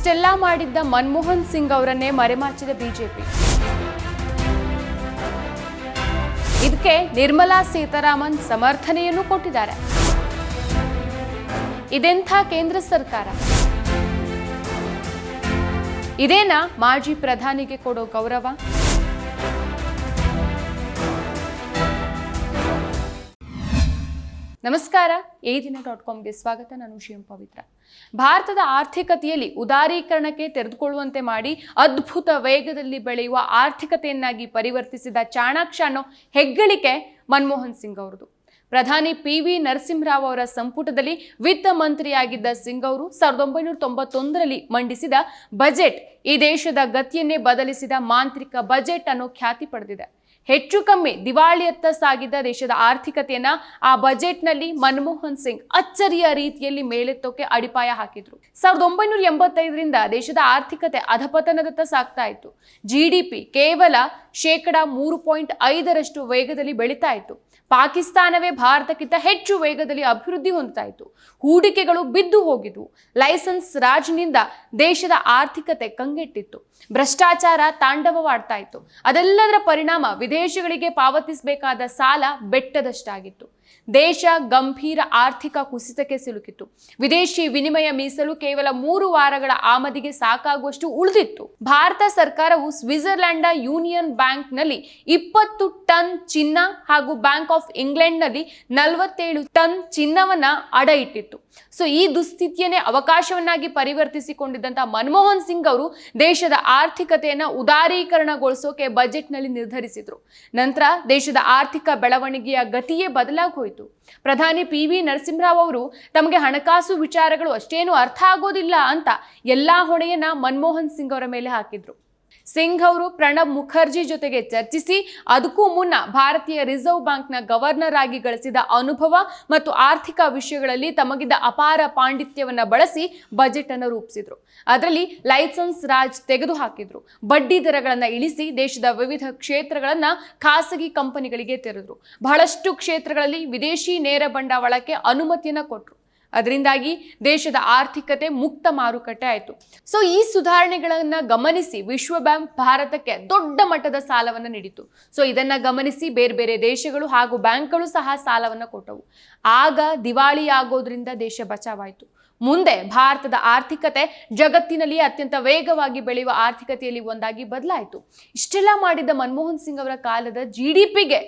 ಇಷ್ಟೆಲ್ಲ ಮಾಡಿದ್ದ ಮನಮೋಹನ್ ಸಿಂಗ್ ಅವರನ್ನೇ ಮರೆಮಾಚಿದ ಬಿಜೆಪಿ. ಇದಕ್ಕೆ ನಿರ್ಮಲಾ ಸೀತಾರಾಮನ್ ಸಮರ್ಥನೆಯನ್ನು ಕೊಟ್ಟಿದ್ದಾರೆ. ಇದೆಂಥ ಕೇಂದ್ರ ಸರ್ಕಾರ? ಇದೇನಾ ಮಾಜಿ ಪ್ರಧಾನಿಗೆ ಕೊಡೋ ಗೌರವ? ನಮಸ್ಕಾರ ಏ ದಿನ ಡಾಟ್ ಕಾಮ್ಗೆ ಸ್ವಾಗತ. ನಾನು ಶಿವಂ ಪವಿತ್ರ. ಭಾರತದ ಆರ್ಥಿಕತೆಯಲ್ಲಿ ಉದಾರೀಕರಣಕ್ಕೆ ತೆರೆದುಕೊಳ್ಳುವಂತೆ ಮಾಡಿ ಅದ್ಭುತ ವೇಗದಲ್ಲಿ ಬೆಳೆಯುವ ಆರ್ಥಿಕತೆಯನ್ನಾಗಿ ಪರಿವರ್ತಿಸಿದ ಚಾಣಾಕ್ಷ ಅನ್ನೋ ಹೆಗ್ಗಳಿಕೆ ಮನಮೋಹನ್ ಸಿಂಗ್ ಅವರದು ಪ್ರಧಾನಿ ಪಿ ವಿ ನರಸಿಂಹರಾವ್ ಅವರ ಸಂಪುಟದಲ್ಲಿ ವಿತ್ತ ಮಂತ್ರಿಯಾಗಿದ್ದ ಸಿಂಗ್ ಅವರು ಸಾವಿರದ ಒಂಬೈನೂರ ತೊಂಬತ್ತೊಂದರಲ್ಲಿ ಮಂಡಿಸಿದ ಬಜೆಟ್ ಈ ದೇಶದ ಗತಿಯನ್ನೇ ಬದಲಿಸಿದ ಮಾಂತ್ರಿಕ ಬಜೆಟ್ ಅನ್ನೋ ಖ್ಯಾತಿ ಪಡೆದಿದೆ. ಹೆಚ್ಚು ಕಮ್ಮಿ ದಿವಾಳಿಯತ್ತ ಸಾಗಿದ್ದ ದೇಶದ ಆರ್ಥಿಕತೆಯನ್ನ ಆ ಬಜೆಟ್ನಲ್ಲಿ ಮನಮೋಹನ್ ಸಿಂಗ್ ಅಚ್ಚರಿಯ ರೀತಿಯಲ್ಲಿ ಮೇಲೆತ್ತೋಕೆ ಅಡಿಪಾಯ ಹಾಕಿದ್ರು. ಸಾವಿರದ ಒಂಬೈನೂರ ಎಂಬತ್ತೈದರಿಂದ ದೇಶದ ಆರ್ಥಿಕತೆ ಅಧಪತನದತ್ತ ಸಾಗ್ತಾ ಇತ್ತು. ಜಿ ಕೇವಲ ಶೇಕಡ ಮೂರು ಪಾಯಿಂಟ್ ಐದರಷ್ಟು ವೇಗದಲ್ಲಿ ಬೆಳೀತಾ ಇತ್ತು. ಪಾಕಿಸ್ತಾನವೇ ಭಾರತಕ್ಕಿಂತ ಹೆಚ್ಚು ವೇಗದಲ್ಲಿ ಅಭಿವೃದ್ಧಿ ಹೊಂದ್ತಾ ಇತ್ತು ಹೂಡಿಕೆಗಳು ಬಿದ್ದು ಹೋಗಿದ್ವು. ಲೈಸೆನ್ಸ್ ರಾಜ್ನಿಂದ ದೇಶದ ಆರ್ಥಿಕತೆ ಕಂಗೆಟ್ಟಿತ್ತು. ಭ್ರಷ್ಟಾಚಾರ ತಾಂಡವವಾಡ್ತಾ ಇತ್ತು ಅದೆಲ್ಲದರ ಪರಿಣಾಮ ವಿದೇಶಗಳಿಗೆ ಪಾವತಿಸಬೇಕಾದ ಸಾಲ ಬೆಟ್ಟದಷ್ಟಾಗಿತ್ತು. ದೇಶ ಗಂಭೀರ ಆರ್ಥಿಕ ಕುಸಿತಕ್ಕೆ ಸಿಲುಕಿತ್ತು. ವಿದೇಶಿ ವಿನಿಮಯ ಮೀಸಲು ಕೇವಲ ಮೂರು ವಾರಗಳ ಆಮದಿಗೆ ಸಾಕಾಗುವಷ್ಟು ಉಳಿದಿತ್ತು. ಭಾರತ ಸರ್ಕಾರವು ಸ್ವಿಟ್ಜರ್ಲೆಂಡ್ನ ಯೂನಿಯನ್ ಬ್ಯಾಂಕ್ನಲ್ಲಿ ಇಪ್ಪತ್ತು ಟನ್ ಚಿನ್ನ ಹಾಗೂ ಬ್ಯಾಂಕ್ ಆಫ್ ಇಂಗ್ಲೆಂಡ್ನಲ್ಲಿ ನಲವತ್ತೇಳು ಟನ್ ಚಿನ್ನವನ್ನ ಅಡ ಇಟ್ಟಿತ್ತು. ಸೊ, ಈ ದುಸ್ಥಿತಿಯನ್ನೇ ಅವಕಾಶವನ್ನಾಗಿ ಪರಿವರ್ತಿಸಿಕೊಂಡಿದ್ದಂಥ ಮನಮೋಹನ್ ಸಿಂಗ್ ಅವರು ದೇಶದ ಆರ್ಥಿಕತೆಯನ್ನ ಉದಾರೀಕರಣಗೊಳಿಸೋಕೆ ಬಜೆಟ್ನಲ್ಲಿ ನಿರ್ಧರಿಸಿದ್ರು. ನಂತರ ದೇಶದ ಆರ್ಥಿಕ ಬೆಳವಣಿಗೆಯ ಗತಿಯೇ ಬದಲಾಗಿ ಹೋಯಿತು. ಪ್ರಧಾನಿ ಪಿ ವಿ ನರಸಿಂಹರಾವ್ ಅವರು ತಮಗೆ ಹಣಕಾಸು ವಿಚಾರಗಳು ಅಷ್ಟೇನು ಅರ್ಥ ಆಗೋದಿಲ್ಲ ಅಂತ ಎಲ್ಲಾ ಹೊಣೆಯನ್ನ ಮನಮೋಹನ್ ಸಿಂಗ್ ಅವರ ಮೇಲೆ ಹಾಕಿದ್ರು. ಸಿಂಗ್ ಅವರು ಪ್ರಣಬ್ ಮುಖರ್ಜಿ ಜೊತೆಗೆ ಚರ್ಚಿಸಿ, ಅದಕ್ಕೂ ಮುನ್ನ ಭಾರತೀಯ ರಿಸರ್ವ್ ಬ್ಯಾಂಕ್ನ ಗವರ್ನರ್ ಆಗಿ ಗಳಿಸಿದ ಅನುಭವ ಮತ್ತು ಆರ್ಥಿಕ ವಿಷಯಗಳಲ್ಲಿ ತಮಗಿದ್ದ ಅಪಾರ ಪಾಂಡಿತ್ಯವನ್ನು ಬಳಸಿ ಬಜೆಟ್ ಅನ್ನು ರೂಪಿಸಿದ್ರು. ಅದರಲ್ಲಿ ಲೈಸೆನ್ಸ್ ರಾಜ್ ತೆಗೆದು ಹಾಕಿದ್ರು ಬಡ್ಡಿ ದರಗಳನ್ನು ಇಳಿಸಿ ದೇಶದ ವಿವಿಧ ಕ್ಷೇತ್ರಗಳನ್ನು ಖಾಸಗಿ ಕಂಪನಿಗಳಿಗೆ ತೆರೆದ್ರು. ಬಹಳಷ್ಟು ಕ್ಷೇತ್ರಗಳಲ್ಲಿ ವಿದೇಶಿ ನೇರ ಬಂಡವಾಳಕ್ಕೆ ಅನುಮತಿಯನ್ನು ಕೊಟ್ರು. ಅದರಿಂದಾಗಿ ದೇಶದ ಆರ್ಥಿಕತೆ ಮುಕ್ತ ಮಾರುಕಟ್ಟೆ ಆಯಿತು. ಸೊ ಈ ಸುಧಾರಣೆಗಳನ್ನು ಗಮನಿಸಿ ವಿಶ್ವ ಬ್ಯಾಂಕ್ ಭಾರತಕ್ಕೆ ದೊಡ್ಡ ಮಟ್ಟದ ಸಾಲವನ್ನು ನೀಡಿತು ಸೊ ಇದನ್ನ ಗಮನಿಸಿ ಬೇರೆ ಬೇರೆ ದೇಶಗಳು ಹಾಗೂ ಬ್ಯಾಂಕ್ಗಳು ಸಹ ಸಾಲವನ್ನು ಕೊಟ್ಟವು. ಆಗ ದಿವಾಳಿ ಆಗೋದ್ರಿಂದ ದೇಶ ಬಚಾವಾಯಿತು. ಮುಂದೆ ಭಾರತದ ಆರ್ಥಿಕತೆ ಜಗತ್ತಿನಲ್ಲಿ ಅತ್ಯಂತ ವೇಗವಾಗಿ ಬೆಳೆಯುವ ಆರ್ಥಿಕತೆಯಲ್ಲಿ ಒಂದಾಗಿ ಬದಲಾಯಿತು. ಇಷ್ಟೆಲ್ಲ ಮಾಡಿದ ಮನಮೋಹನ್ ಸಿಂಗ್ ಅವರ ಕಾಲದ ಜಿ ಡಿ ಪಿಗೆ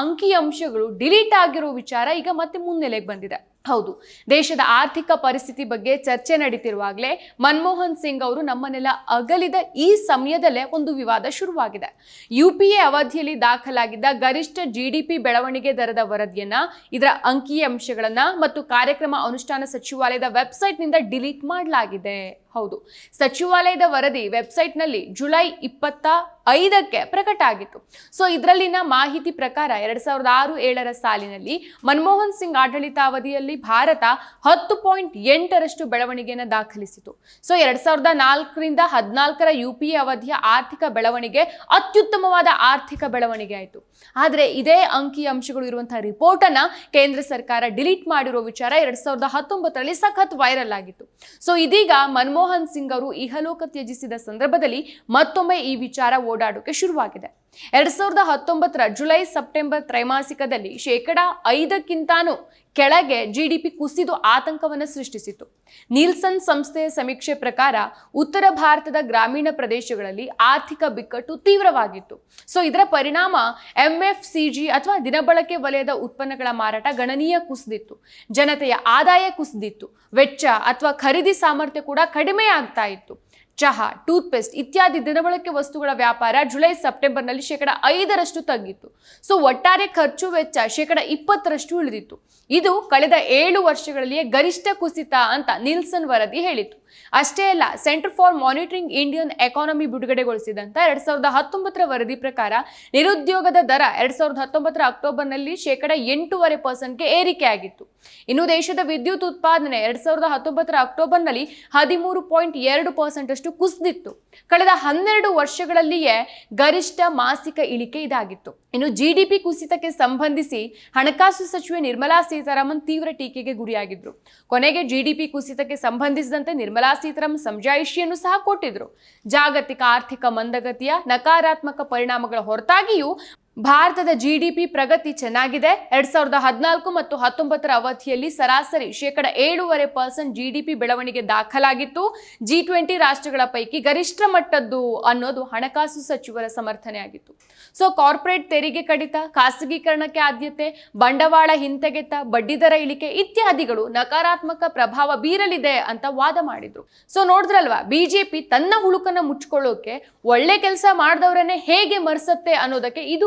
ಅಂಕಿ ಅಂಶಗಳು ಡಿಲೀಟ್ ಆಗಿರೋ ವಿಚಾರ ಈಗ ಮತ್ತೆ ಮುನ್ನೆಲೆಗೆ ಬಂದಿದೆ. ಹೌದು. ದೇಶದ ಆರ್ಥಿಕ ಪರಿಸ್ಥಿತಿ ಬಗ್ಗೆ ಚರ್ಚೆ ನಡೀತಿರುವಾಗಲೇ ಮನಮೋಹನ್ ಸಿಂಗ್ ಅವರು ನಮ್ಮನ್ನೆಲ್ಲ ಅಗಲಿದ ಈ ಸಮಯದಲ್ಲೇ ಒಂದು ವಿವಾದ ಶುರುವಾಗಿದೆ. ಯು ಪಿ ಎ ಅವಧಿಯಲ್ಲಿ ದಾಖಲಾಗಿದ್ದ ಗರಿಷ್ಠ ಜಿ ಡಿ ಪಿ ಬೆಳವಣಿಗೆ ದರದ ವರದಿಯನ್ನ, ಇದರ ಅಂಕಿ ಅಂಶಗಳನ್ನ ಮತ್ತು ಕಾರ್ಯಕ್ರಮ ಅನುಷ್ಠಾನ ಸಚಿವಾಲಯದ ವೆಬ್ಸೈಟ್ನಿಂದ ಡಿಲೀಟ್ ಮಾಡಲಾಗಿದೆ. ಹೌದು. ಸಚಿವಾಲಯದ ವರದಿ ವೆಬ್ಸೈಟ್ನಲ್ಲಿ ಜುಲೈ ಇಪ್ಪತ್ತ ಐದಕ್ಕೆ ಪ್ರಕಟ ಆಗಿತ್ತು ಸೊ, ಇದರಲ್ಲಿನ ಮಾಹಿತಿ ಪ್ರಕಾರ ಎರಡ್ ಸಾವಿರದ ಆರು ಏಳರ ಸಾಲಿನಲ್ಲಿ ಮನಮೋಹನ್ ಸಿಂಗ್ ಆಡಳಿತಾವಧಿಯಲ್ಲಿ ಭಾರತ ಹತ್ತು ಪಾಯಿಂಟ್ ಎಂಟರಷ್ಟು ಬೆಳವಣಿಗೆಯನ್ನು ದಾಖಲಿಸಿತು. ಸೊ, ಎರಡ್ ಸಾವಿರದ ನಾಲ್ಕರಿಂದ ಹದಿನಾಲ್ಕರ ಯು ಪಿ ಅವಧಿಯ ಆರ್ಥಿಕ ಬೆಳವಣಿಗೆ ಅತ್ಯುತ್ತಮವಾದ ಆರ್ಥಿಕ ಬೆಳವಣಿಗೆ ಆಯಿತು. ಆದರೆ ಇದೇ ಅಂಕಿ ಅಂಶಗಳು ಇರುವಂತಹ ರಿಪೋರ್ಟ್ ಅನ್ನ ಕೇಂದ್ರ ಸರ್ಕಾರ ಡಿಲೀಟ್ ಮಾಡಿರೋ ವಿಚಾರ ಎರಡ್ ಸಾವಿರದ ಹತ್ತೊಂಬತ್ತರಲ್ಲಿ ಸಖತ್ ವೈರಲ್ ಆಗಿತ್ತು. ಸೊ, ಇದೀಗ ಮನಮೋಹನ್ ಸಿಂಗ್ ಅವರು ಇಹಲೋಕ ತ್ಯಜಿಸಿದ ಸಂದರ್ಭದಲ್ಲಿ ಮತ್ತೊಮ್ಮೆ ಈ ವಿಚಾರ ಓಡಾಡೋಕೆ ಶುರುವಾಗಿದೆ. ಎರಡ್ ಸಾವಿರದ ಹತ್ತೊಂಬತ್ತರ ಜುಲೈ ಸೆಪ್ಟೆಂಬರ್ ತ್ರೈಮಾಸಿಕದಲ್ಲಿ ಶೇಕಡ ಐದಕ್ಕಿಂತಾನೂ ಕೆಳಗೆ ಜಿಡಿಪಿ ಕುಸಿದು ಆತಂಕವನ್ನು ಸೃಷ್ಟಿಸಿತು ನೀಲ್ಸನ್ ಸಂಸ್ಥೆಯ ಸಮೀಕ್ಷೆ ಪ್ರಕಾರ ಉತ್ತರ ಭಾರತದ ಗ್ರಾಮೀಣ ಪ್ರದೇಶಗಳಲ್ಲಿ ಆರ್ಥಿಕ ಬಿಕ್ಕಟ್ಟು ತೀವ್ರವಾಗಿತ್ತು. ಸೊ, ಇದರ ಪರಿಣಾಮ ಎಂಎಫ್ಸಿಜಿ ಅಥವಾ ದಿನಬಳಕೆ ವಲಯದ ಉತ್ಪನ್ನಗಳ ಮಾರಾಟ ಗಣನೀಯ ಕುಸಿದಿತ್ತು. ಜನತೆಯ ಆದಾಯ ಕುಸಿದಿತ್ತು. ವೆಚ್ಚ ಅಥವಾ ಖರೀದಿ ಸಾಮರ್ಥ್ಯ ಕೂಡ ಕಡಿಮೆ ಆಗ್ತಾ ಇತ್ತು. ಚಹಾ, ಟೂತ್ಪೇಸ್ಟ್ ಇತ್ಯಾದಿ ದಿನಬಳಕೆ ವಸ್ತುಗಳ ವ್ಯಾಪಾರ ಜುಲೈ, ಸೆಪ್ಟೆಂಬರ್ನಲ್ಲಿ ಶೇಕಡ ಐದರಷ್ಟು ತಗ್ಗಿತ್ತು. ಸೊ, ಒಟ್ಟಾರೆ ಖರ್ಚು ವೆಚ್ಚ ಶೇಕಡ ಇಪ್ಪತ್ತರಷ್ಟು ಉಳಿದಿತ್ತು. ಇದು ಕಳೆದ ಏಳು ವರ್ಷಗಳಲ್ಲಿಯೇ ಗರಿಷ್ಠ ಕುಸಿತ ಅಂತ ನಿಲ್ಸನ್ ವರದಿ ಹೇಳಿತು ಅಷ್ಟೇ ಅಲ್ಲ centre for monitoring Indian economy ಬಿಡುಗಡೆಗೊಳಿಸಿದಂತ ಎರಡ್ ಸಾವಿರದ ಹತ್ತೊಂಬತ್ತರ ವರದಿ ಪ್ರಕಾರ ನಿರುದ್ಯೋಗದ ದರ ಎರಡ್ ಸಾವಿರದ ಹತ್ತೊಂಬತ್ತರ ಅಕ್ಟೋಬರ್ನಲ್ಲಿ ಶೇಕಡ ಎಂಟೂವರೆ ಪರ್ಸೆಂಟ್ಗೆ ಏರಿಕೆಯಾಗಿತ್ತು. ಇನ್ನು ದೇಶದ ವಿದ್ಯುತ್ ಉತ್ಪಾದನೆ ಎರಡ್ ಸಾವಿರದ ಹತ್ತೊಂಬತ್ತರ ಅಕ್ಟೋಬರ್ನಲ್ಲಿ ಹದಿಮೂರು ಪಾಯಿಂಟ್ ಎರಡು ಪರ್ಸೆಂಟ್ ಅಷ್ಟು ಕುಸಿದಿತ್ತು. ಕಳೆದ ಹನ್ನೆರಡು ವರ್ಷಗಳಲ್ಲಿಯೇ ಗರಿಷ್ಠ ಮಾಸಿಕ ಇಳಿಕೆ ಇದಾಗಿತ್ತು. ಇನ್ನು ಜಿಡಿಪಿ ಕುಸಿತಕ್ಕೆ ಸಂಬಂಧಿಸಿ ಹಣಕಾಸು ಸಚಿವೆ ನಿರ್ಮಲಾ ಸೀತಾರಾಮನ್ ತೀವ್ರ ಟೀಕೆಗೆ ಗುರಿಯಾಗಿದ್ರು. ಕೊನೆಗೆ ಜಿಡಿಪಿ ಕುಸಿತಕ್ಕೆ ಸಂಬಂಧಿಸಿದಂತೆ ನಿರ್ಮಲಾ ನಿರ್ಮಲಾ ಸೀತಾರಾಮನ್ ಸಮಜಾಯಿಷಿಯನ್ನು ಸಹ ಕೊಟ್ಟಿದ್ರು. ಜಾಗತಿಕ ಆರ್ಥಿಕ ಮಂದಗತಿಯ ನಕಾರಾತ್ಮಕ ಪರಿಣಾಮಗಳ ಹೊರತಾಗಿಯೂ ಭಾರತದ ಜಿಡಿಪಿ ಪ್ರಗತಿ ಚೆನ್ನಾಗಿದೆ. ಎರಡ್ ಸಾವಿರದ ಹದಿನಾಲ್ಕು ಮತ್ತು ಹತ್ತೊಂಬತ್ತರ ಅವಧಿಯಲ್ಲಿ ಸರಾಸರಿ ಶೇಕಡ ಏಳೂವರೆ ಪರ್ಸೆಂಟ್ ಜಿಡಿಪಿ ಬೆಳವಣಿಗೆ ದಾಖಲಾಗಿತ್ತು. ಜಿ ಟ್ವೆಂಟಿ ರಾಷ್ಟ್ರಗಳ ಪೈಕಿ ಗರಿಷ್ಠ ಮಟ್ಟದ್ದು ಅನ್ನೋದು ಹಣಕಾಸು ಸಚಿವರ ಸಮರ್ಥನೆಯಾಗಿತ್ತು ಸೊ ಕಾರ್ಪೊರೇಟ್ ತೆರಿಗೆ ಕಡಿತ, ಖಾಸಗೀಕರಣಕ್ಕೆ ಆದ್ಯತೆ, ಬಂಡವಾಳ ಹಿಂತೆಗೆತ ಬಡ್ಡಿದರ ಇಳಿಕೆ ಇತ್ಯಾದಿಗಳು ನಕಾರಾತ್ಮಕ ಪ್ರಭಾವ ಬೀರಲಿದೆ ಅಂತ ವಾದ ಮಾಡಿದ್ರು. ಸೊ ನೋಡಿದ್ರಲ್ವಾ ಬಿಜೆಪಿ ತನ್ನ ಹುಳುಕನ್ನ ಮುಚ್ಕೊಳ್ಳೋಕೆ ಒಳ್ಳೆ ಕೆಲಸ ಮಾಡಿದವರನ್ನೇ ಹೇಗೆ ಮರೆಸತ್ತೆ ಅನ್ನೋದಕ್ಕೆ ಇದು